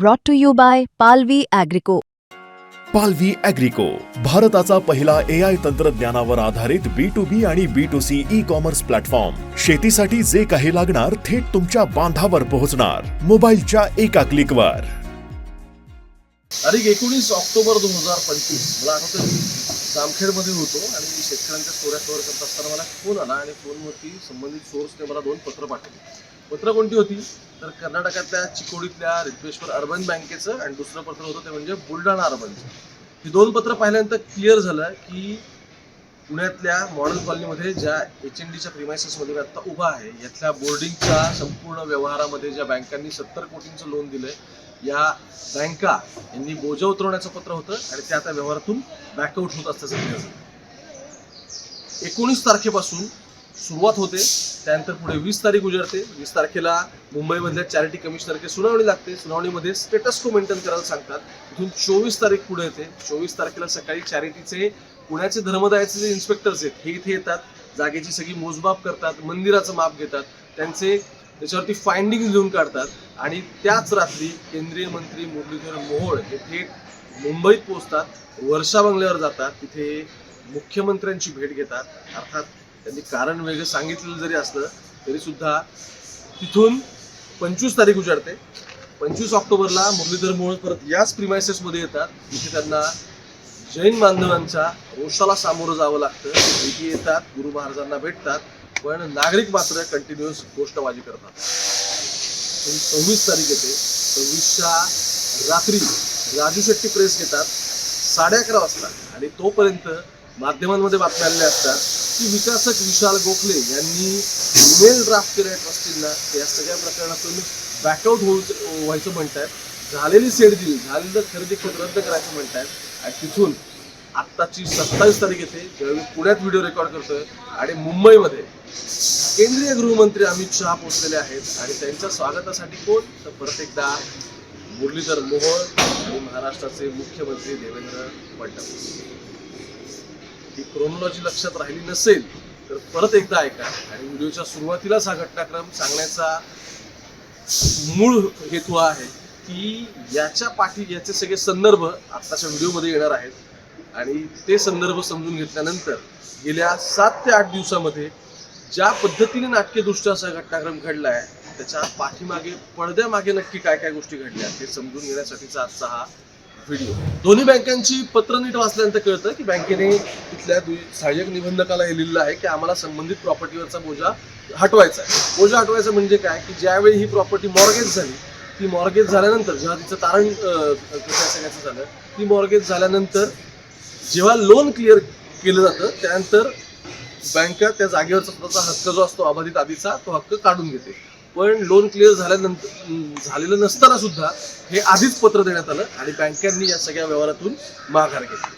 brought to you by Palvi Agrico. पालवी अॅग्रिको भारताचा पहिला ए आय तंत्रज्ञानावर आधारित बी टू बी आणि B to C e commerce platform शेतीसाठी जे काही लागणार थेट तुमच्या बांधावर पोहोचणार. मोबाईलच्या एका क्लिकवर तारीख एकोणीस ऑक्टोबर दोन हजार पंचवीस. मला आठवतं मी जामखेडमध्ये होतो आणि मी शेतकऱ्यांच्या स्टोऱ्या कव्हर करत असताना मला फोन आला आणि फोनवरती संबंधित सोर्सने मला दोन पत्र पाठवली. पत्र कोणती होती? तर कर्नाटकातल्या चिकोडीतल्या रिद्वेश्वर अर्बन बँकेचं आणि दुसरं पत्र होतं ते म्हणजे बुलढाणा अर्बनचं ही दोन पत्र पाहिल्यानंतर क्लिअर झालं की पुण्यातल्या मॉडल कॉलनीमध्ये ज्या एच एन डीच्या प्रिमायसेसमध्ये मी आत्ता उभा आहे यातल्या बोर्डिंगच्या संपूर्ण व्यवहारामध्ये ज्या बँकांनी सत्तर कोटींचं लोन दिलंय या बँका यांनी बोजा उतरवण्याचं पत्र होतं आणि ते आता व्यवहारातून बॅकआउट होत असल्याचं क्लिअर झालं. एकोणीस तारखेपासून सुरुवात होते त्यानंतर पुढे वीस तारीख उजाडते वीस तारखेला मुंबईमधल्या चॅरिटी कमिशनरची सुनावणी लागते. सुनावणीमध्ये स्टेटस को मेंटेन करायला सांगतात. इथून चोवीस तारीख पुढे येते. चोवीस तारखेला सकाळी चॅरिटीचे पुण्याचे धर्मदायाचे जे इन्स्पेक्टर्स आहेत हे इथे येतात. जागेची सगळी मोजमाप करतात मंदिराचं माप घेतात. त्यांचे त्याच्यावरती फाइंडिंग लिहून काढतात. आणि त्याच रात्री केंद्रीय मंत्री मुरलीधर मोहोळ हे थेट मुंबईत पोहोचतात. वर्षा बंगल्यावर जातात. तिथे मुख्यमंत्र्यांची भेट घेतात. अर्थात त्यांनी कारण वेगळं सांगितलेलं जरी असलं तरी सुद्धा तिथून पंचवीस तारीख उजाडते. पंचवीस ऑक्टोबरला मुरलीधर मोहोळ परत याच प्रिमायसेसमध्ये येतात. तिथे त्यांना जैन बांधवांच्या रोषाला सामोरं जावं लागतं. इथे येतात गुरु महाराजांना भेटतात पण नागरिक मात्र कंटिन्युअस गोष्टबाजी करतात. पण सव्वीस तारीख येते. सव्वीसच्या रात्री राजू शेट्टी प्रेस घेतात. साडे अकरा वाजता. आणि तोपर्यंत माध्यमांमध्ये बातम्या आलेल्या असतात. की विकासक विशाल गोखले यांनी ईमेल ड्राफ्ट केल्या ट्रस्टींना या सगळ्या प्रकरणातून बॅकआउट होऊ व्हायचं म्हणतायत. झालेली सेड दिली झालेलं खरेदी रद्द करायचं म्हणतायत. आणि तिथून आत्ताची सत्तावीस तारीख येते ज्यावेळी पुण्यात व्हिडिओ रेकॉर्ड करतोय. आणि मुंबईमध्ये केंद्रीय गृहमंत्री अमित शहा पोहोचलेले आहेत. आणि त्यांच्या स्वागतासाठी कोण? तर परत एकदा मुरलीधर मोहोळ आणि महाराष्ट्राचे मुख्यमंत्री देवेंद्र फडणवीस. ही क्रोनॉलॉजी लक्षात राहिली नसेल तर परत एकदा ऐका. आणि व्हिडिओच्या सुरुवातीलाच हा घटनाक्रम सांगण्याचा मूळ हेतू आहे की याच्या पाठी याचे सगळे संदर्भ आत्ताच्या व्हिडिओमध्ये येणार आहेत. आणि ते संदर्भ समजून घेतल्यानंतर गेल्या सात ते आठ दिवसामध्ये ज्या पद्धतीने नाट्यदृष्ट्या असा घटनाक्रम घडला आहे त्याच्या पाठीमागे पडद्यामागे नक्की काय काय गोष्टी घडल्या ते समजून घेण्यासाठीचा आजचा हा व्हिडिओ दोन्ही बँकांची पत्र नीट वाचल्यानंतर कळतं की बँकेने तिथल्या सहाय्यक निबंधकाला हे लिहिलं आहे की आम्हाला संबंधित प्रॉपर्टीवरचा बोजा हटवायचा आहे. बोजा हटवायचा म्हणजे काय? की ज्यावेळी ही प्रॉपर्टी मॉर्गेज झाली ती मॉर्गेज झाल्यानंतर जेव्हा तिचं तारण सांगायचं झालं ती मॉर्गेज झाल्यानंतर जेव्हा लोन क्लिअर केलं जातं त्यानंतर बँका त्या जागेवरचा स्वतःचा हक्क जो असतो अबाधित आधीचा तो हक्क काढून घेते. पण लोन क्लिअर झाल्यानंतर झालेलं नसताना सुद्धा हे आधीच पत्र देण्यात आलं आणि बँकांनी या सगळ्या व्यवहारातून माघार घेतली.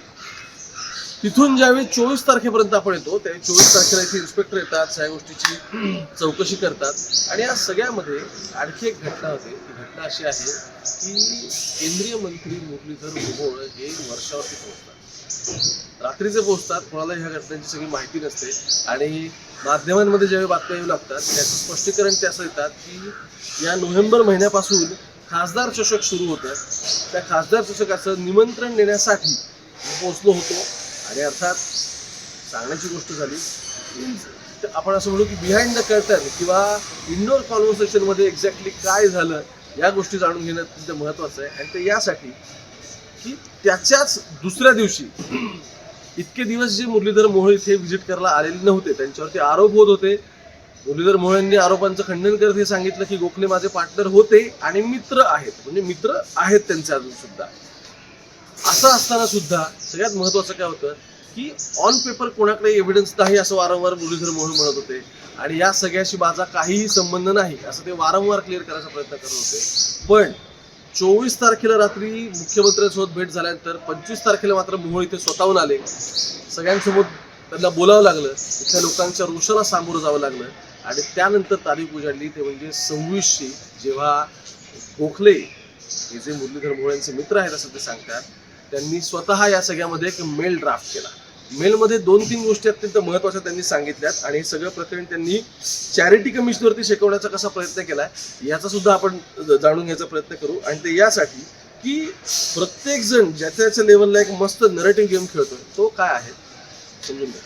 तिथून ज्यावेळी चोवीस तारखेपर्यंत आपण येतो त्यावेळी चोवीस तारखेला इथे इन्स्पेक्टर येतात सगळ्या गोष्टीची चौकशी करतात. आणि या सगळ्यामध्ये आणखी एक घटना होते. ती घटना अशी आहे की केंद्रीय मंत्री मुरलीधर मोहोळ हे वर्षावरती पोहोचतात. रात्रीचे पोहोचतात कोणाला ह्या घटनांची सगळी माहिती नसते. आणि माध्यमांमध्ये ज्यावेळी बातम्या येऊ लागतात त्याचं स्पष्टीकरण ते असं येतात की या नोव्हेंबर महिन्यापासून खासदार चषक सुरू होतं. त्या खासदार चषकाचं निमंत्रण देण्यासाठी पोहोचलो होतो. आणि अर्थात सांगण्याची गोष्ट झाली तर आपण असं म्हणू की बिहाइंड द कर्टन किंवा इंडोर कॉन्व्हर्सेशनमध्ये एक्झॅक्टली काय झालं या गोष्टी जाणून घेणं अत्यंत महत्त्वाचं आहे. आणि ते यासाठी की त्याच्याच दुसऱ्या दिवशी इतके दिवस जे मुरलीधर मोहोळ इथे व्हिजिट करायला आलेले नव्हते त्यांच्यावरती आरोप होत होते. मुरलीधर मोहोळ यांनी आरोपांचं खंडन करत हे सांगितलं की गोखले माझे पार्टनर होते आणि मित्र आहेत. म्हणजे मित्र आहेत त्यांचे अजून सुद्धा. असं असताना सुद्धा सगळ्यात महत्वाचं काय होतं की ऑन पेपर कोणाकडे एव्हिडन्स नाही असं वारंवार मुरलीधर मोहन म्हणत होते. आणि या सगळ्याशी माझा काहीही संबंध नाही असं ते वारंवार क्लिअर करायचा प्रयत्न करत होते. पण चोवीस तारखेला रात्री मुख्यमंत्र्यांसोबत भेट झाल्यानंतर पंचवीस तारखेला मात्र मोहोळ इथे स्वतःहून आले. सगळ्यांसोबत त्यांना बोलावं लागलं. इथल्या लोकांच्या रोषाला सामोरं जावं लागलं. आणि त्यानंतर तारीख उजाडली. ते म्हणजे सव्वीसशी जेव्हा गोखले हे जे मुरलीधर मोहोळ यांचे मित्र आहेत असं ते सांगतात. त्यांनी स्वतः या सगळ्यामध्ये एक मेल ड्राफ्ट केला. मेलमध्ये दोन तीन गोष्टी अत्यंत महत्त्वाच्या त्यांनी सांगितल्यात. आणि हे सगळं प्रकरण त्यांनी चॅरिटी कमिशनवरती शिकवण्याचा कसा प्रयत्न केला याचा सुद्धा आपण जाणून घ्यायचा प्रयत्न करू. आणि ते यासाठी की प्रत्येक जण ज्याच्या लेवलला एक मस्त नरेटिव्ह गेम खेळतोय तो काय आहे? समजून घ्या.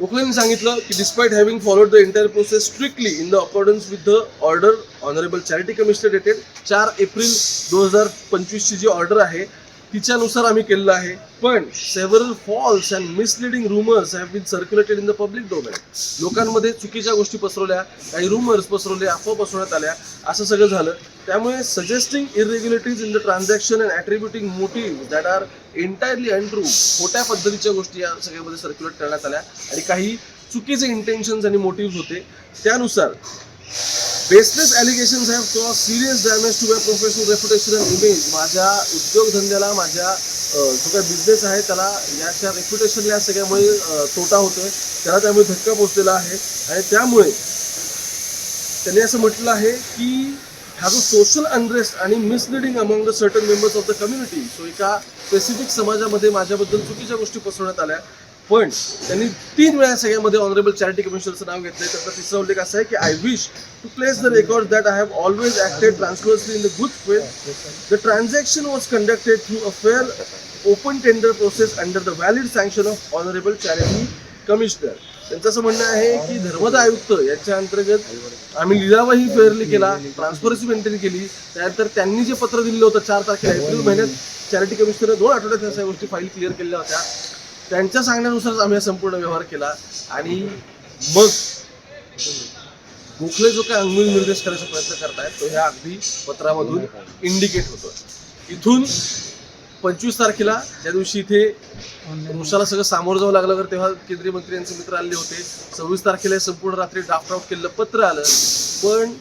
गोखलेंनी सांगितलं की despite having followed the entire process strictly in the accordance with the order honourable charity commissioner dated चार एप्रिल दोन हजार पंचवीसची जी ऑर्डर आहे तिच्यानुसार आम्ही केलेलं आहे. पण several false and misleading rumours have been circulated in the public domain लोकांमध्ये चुकीच्या गोष्टी पसरवल्या काही रुमर्स पसरवले अफवा पसरवण्यात आल्या. असं सगळं झालं. त्यामुळे suggesting irregularities in the transaction and attributing motive that are entirely untrue खोट्या पद्धतीच्या गोष्टी या सगळ्यामध्ये सर्क्युलेट करण्यात आल्या. आणि काही चुकीचे इंटेन्शन्स आणि मोटिव्ह होते. त्यानुसार baseless allegations have cause serious damage to my professional reputation and image माझ्या उद्योगधंद्याला माझ्या जो काही बिझनेस आहे त्याला याच्या रेप्युटेशनला या सगळ्यामुळे तोटा होतोय. त्याला त्यामुळे धक्का पोचलेला आहे. आणि त्यामुळे त्यांनी असं म्हटलं आहे की हा जो सोशल अनरेस्ट आणि misleading among the certain members of the community so एका स्पेसिफिक समाजामध्ये माझ्याबद्दल चुकीच्या गोष्टी पसरवण्यात आल्या पण त्यांनी तीन वेळा सगळ्यामध्ये ऑनरेबल चॅरिटी कमिशनरचं नाव घेतलंय. त्याचा तिसरा उल्लेख असा आहे की I wish to place the record that I have always acted transparently in the good faith the transaction was conducted through a fair open tender process under the valid sanction of honourable charity commissioner त्यांचं असं म्हणणं आहे की धर्मदा आयुक्त याच्या अंतर्गत आम्ही लिलावही फेअरली केला ट्रान्सपरन्सी मेंटेन केली. त्यानंतर त्यांनी जे पत्र दिलेलं होतं चार तारखेला एप्रिल महिन्यात चॅरिटी कमिशनर दोन आठवड्यात ह्या सगळ्या गोष्टी फाईल क्लिअर केलेल्या होत्या. त्यांच्या सांगण्यानुसारच आम्ही हा संपूर्ण व्यवहार केला आणि मग गोखले जो काय अंगुल निर्देश करायचा प्रयत्न करतायत तो ह्या अगदी पत्रामधून इंडिकेट होतो इथून पंचवीस तारखेला ज्या दिवशी इथे रोषाला सगळं सामोरं जावं लागलं तर तेव्हा केंद्रीय मंत्री यांचे मित्र आले होते. सव्वीस तारखेला हे संपूर्ण रात्री ड्राफ्ट आउट केलेलं पत्र आलं. पण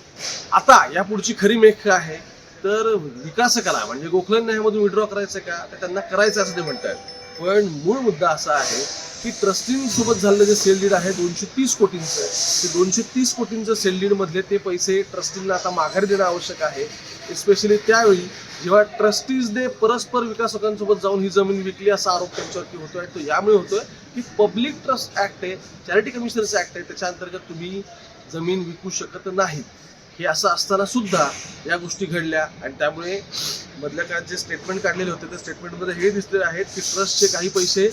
आता या पुढची खरी मेख काय आहे. तर विकासकाला म्हणजे गोखलेंना ह्यामधून विड्रॉ करायचं का? तर त्यांना करायचं असं ते म्हणतात पण मूळ मुद्दा असा आहे की ट्रस्टींसोबत झालेलं जे सेल डीड आहे दोनशे तीस कोटींचं ते दोनशे तीस कोटींचं सेल डीडमधले ते पैसे ट्रस्टींना आता माघारी देणं आवश्यक आहे. स्पेशली त्यावेळी जेव्हा ट्रस्टीजने परस्पर विकासकांसोबत जाऊन ही जमीन विकली असा आरोप त्यांच्यावरती होतोय तो यामुळे होतोय की पब्लिक ट्रस्ट ऍक्ट आहे चॅरिटी कमिशनर्स ऍक्ट आहे त्याच्या अंतर्गत तुम्ही जमीन विकू शकत नाहीत. हे असं असताना सुद्धा या गोष्टी घडल्या आणि त्यामुळे मधल्या काळात जे स्टेटमेंट काढलेले होते त्या स्टेटमेंटमध्ये हे दिसलेले आहेत की ट्रस्टचे काही पैसे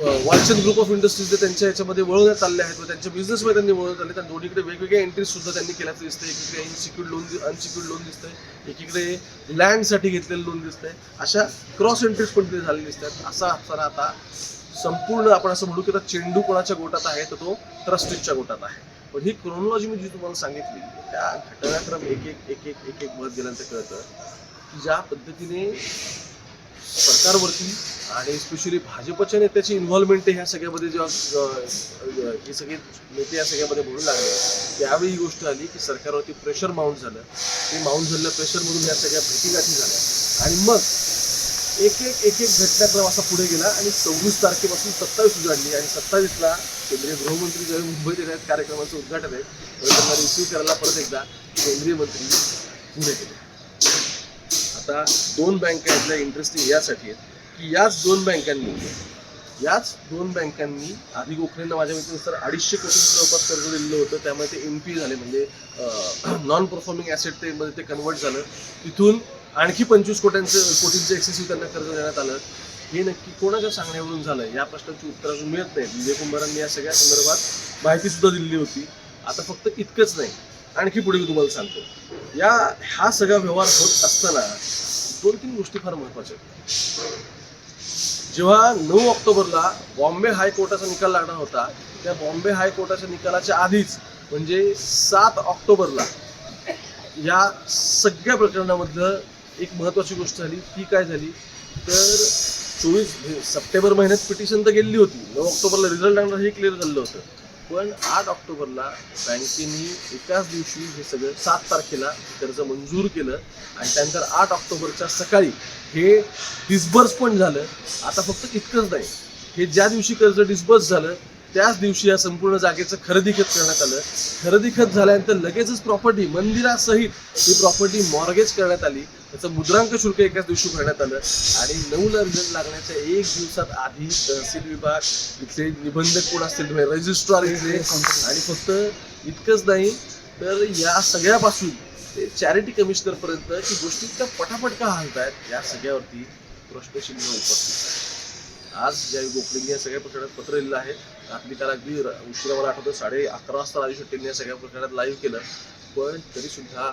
वालचंद ग्रुप ऑफ इंडस्ट्रीज त्यांच्या याच्यामध्ये वळवण्यात आले आहेत व त्यांच्या बिझनेसमध्ये त्यांनी वळवण्यात आले त्या दोन्हीकडे वेगवेगळ्या एंट्रीज सुद्धा त्यांनी केल्याचं दिसतं एकीकडे इनसिक्युअर्ड लोन अनसिक्युअर्ड लोन दिसतंय. एकीकडे लँडसाठी घेतलेलं लोन दिसतंय. अशा क्रॉस एंट्रीज पण तिथे झालेल्या दिसतात. असा असताना आता संपूर्ण आपण असं म्हणू की आता चेंडू कोणाच्या गोटात आहे तर तो ट्रस्टीजच्या गोटात आहे. पण ही क्रोनॉलॉजी मी जी तुम्हाला सांगितली त्या घटनाक्रम एक एक एक एक एक एक बघत गेल्यानंतर कळतं. ज्या पद्धतीने सरकारवरती आणि स्पेशली भाजपच्या नेत्याची इन्व्हॉल्वमेंट ह्या सगळ्यामध्ये जेव्हा हे सगळे नेते या सगळ्यामध्ये बोलू लागले त्यावेळी ही गोष्ट आली की सरकारवरती प्रेशर माउंट झालं. ते माउंट झालेल्या प्रेशरमधून ह्या सगळ्या भेटीगाठी झाल्या. आणि मग एक एक एक एक घटनाक्रम असा पुढे गेला आणि सव्वीस तारखेपासून सत्तावीस उजाडली आणि सत्तावीसला केंद्रीय गृहमंत्री ज्यावेळी मुंबईत येत कार्यक्रमाचं उद्घाटन आहे त्यांना रिसिव्ह करायला परत एकदा केंद्रीय मंत्री पुढे गेले. आता दोन बँका यातल्या इंटरेस्टिंग यासाठी आहेत की याच दोन बँकांनी याच दोन बँकांनी आधी गोखलेंना माझ्या मित्रानुसार अडीचशे कोटी जवळपास कर्ज दिलेलं होतं त्यामुळे ते एम पी झाले म्हणजे नॉन परफॉर्मिंग ॲसेट ते मध्ये ते कन्वर्ट झालं. तिथून आणखी पंचवीस कोट्यांचं कोटींचं एक्सेसिव्ह त्यांना कर्ज देण्यात आलं. हे नक्की कोणाच्या सांगण्यावरून झालं? या प्रश्नाची उत्तर अजून मिळत नाही विजय कुंभारांनी या सगळ्या संदर्भात माहिती सुद्धा दिलेली होती. आता फक्त इतकंच नाही. आणखी पुढे मी तुम्हाला सांगतो. या हा सगळा व्यवहार होत असताना दोन तीन गोष्टी फार महत्त्वाच्या आहेत. जेव्हा नऊ ऑक्टोबरला बॉम्बे हायकोर्टाचा निकाल लागणार होता त्या बॉम्बे हायकोर्टाच्या निकालाच्या आधीच म्हणजे सात ऑक्टोबरला या सगळ्या प्रकरणामधलं एक महत्वाची गोष्ट झाली ती काय झाली? तर चोवीस सप्टेंबर महिन्यात पिटिशन तर गेलेली होती. नऊ ऑक्टोबरला रिझल्ट लागणार हे क्लिअर झालं होतं. पण आठ ऑक्टोबरला बँकेने एकाच दिवशी हे सगळं सात तारखेला कर्ज मंजूर केलं आणि त्यानंतर आठ ऑक्टोबरच्या सकाळी हे डिस्बर्स पण झालं. आता फक्त इतकंच नाही. हे ज्या दिवशी कर्ज डिस्बर्स झालं त्याच दिवशी या संपूर्ण जागेचं खरेदी खत करण्यात आलं. खरेदी खत झाल्यानंतर लगेचच प्रॉपर्टी मंदिरासहित ही प्रॉपर्टी मॉर्गेज करण्यात आली. त्याचं मुद्रांक शुल्क एकाच दिवशी भरण्यात आलं. आणि नऊ रिझल्ट लागण्याच्या एक दिवसात आधी तहसील विभाग इथले निबंधक कोण असतील रजिस्ट्रार इथले. आणि फक्त इतकंच नाही तर या सगळ्यापासून ते चॅरिटी कमिशनर पर्यंत की गोष्टी इतक्या पटापट का आहेत या सगळ्यावरती प्रश्नचिन्ह उपस्थित आहे आज ज्या गोखलेंनी या सगळ्या प्रकरणात पत्र लिहिलं आहे रात्री काल अगदी उशिरा मला आठवतं साडे अकरा वाजता राजू शेट्टींनी या सगळ्या प्रकरणात लाईव्ह केलं. पण तरी सुद्धा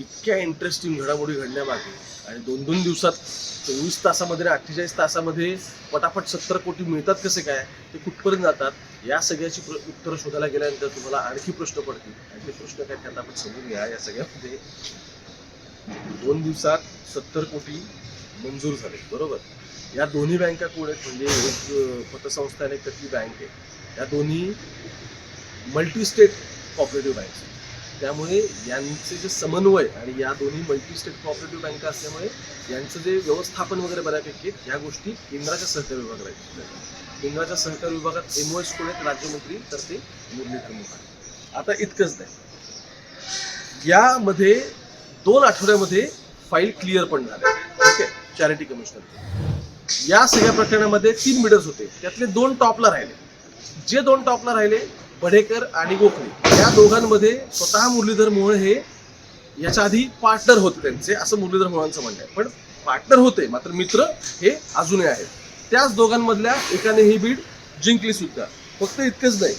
इतक्या इंटरेस्टिंग घडामोडी घडण्यामागे आणि दोन दोन दिवसात चोवीस तासामध्ये अठ्ठेचाळीस तासामध्ये पटापट सत्तर कोटी मिळतात कसे काय ते कुठपर्यंत जातात या सगळ्याची उत्तरं शोधायला गेल्यानंतर तुम्हाला आणखी प्रश्न पडतील. आणि ते प्रश्न काय त्यात आपण समजून घ्या या सगळ्यामध्ये दोन दिवसात सत्तर कोटी मंजूर झाले बरोबर? या दोन्ही बँका कोण आहेत? म्हणजे एक पतसंस्था आणि एक कथली बँक आहे. या दोन्ही मल्टी स्टेट कॉपरेटिव्ह बँक्स त्यामुळे यांचे जे समन्वय आणि या दोन्ही मल्टी स्टेट कॉपरेटिव्ह बँका असल्यामुळे यांचं जे व्यवस्थापन वगैरे बऱ्यापैकी ह्या गोष्टी केंद्राच्या सहकार विभागाला आहेत. केंद्राच्या सहकार विभागात एम एज कोण आहेत? राज्यमंत्री. तर ते मुरली प्रमुख आहेत. आता इतकंच नाही. यामध्ये दोन आठवड्यामध्ये फाईल क्लिअर पण झाल्या ठीक आहे चॅरिटी कमिशनर या सगळ्या प्रकरणामध्ये तीन मिडर्स होते. त्यातले दोन टॉपला राहिले. जे दोन टॉपला राहिले बढेकर आणि गोखले. या दोघांमध्ये स्वतः मुरलीधर मोहोळ हे याच्या आधी पार्टनर होते त्यांचे असं मुरलीधर मोहोळांचं म्हणणं आहे. पण पार्टनर होते मात्र मित्र हे अजूनही आहेत. त्याच दोघांमधल्या एकाने ही बीड जिंकली सुद्धा. फक्त इतकंच नाही.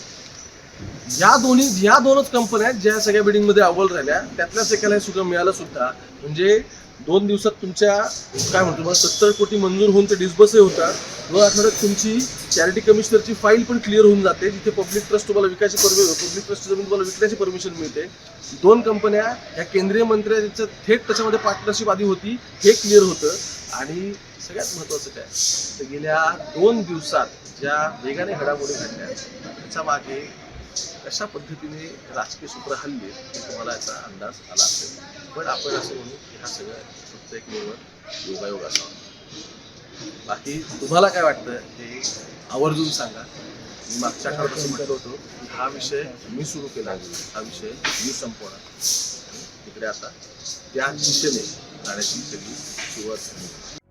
या दोन्ही या दोनच कंपन्या ज्या सगळ्या बिडिंगमध्ये अव्वल राहिल्या. त्यातल्याच एकाला हे सुद्धा मिळालं सुद्धा. म्हणजे दोन दिवसात तुमच्या काय म्हणतो मला सत्तर कोटी मंजूर होऊन ते डिस्बसही होतात. दोन आठवड्यात तुमची चॅरिटी कमिशनरची फाईल पण क्लिअर होऊन जाते जिथे पब्लिक ट्रस्ट तुम्हाला विकायची परमिशन पब्लिक ट्रस्ट जमीन तुम्हाला विकण्याची परमिशन मिळते. दोन कंपन्या ह्या केंद्रीय मंत्र्यांचं थेट त्याच्यामध्ये पार्टनरशिप आधी होती हे क्लिअर होतं. आणि सगळ्यात महत्त्वाचं काय तर गेल्या दोन दिवसात ज्या वेगाने घडामोडी घडल्या त्याच्यामागे कशा पद्धतीने राजकीय सूत्र हल्ली हे तुम्हाला याचा अंदाज आला असेल. पण आपण असं म्हणू की हा सगळं फक्त एक निवड योगायोग असावा. बाकी तुम्हाला काय वाटतं हे आवर्जून सांगा. मी मागच्या काळात असं म्हटलं होतो की हा विषय मी सुरू केला हा विषय मी संपवणार तिकडे आता त्या दिशेने जाण्याची सगळी सुरुवात झाली.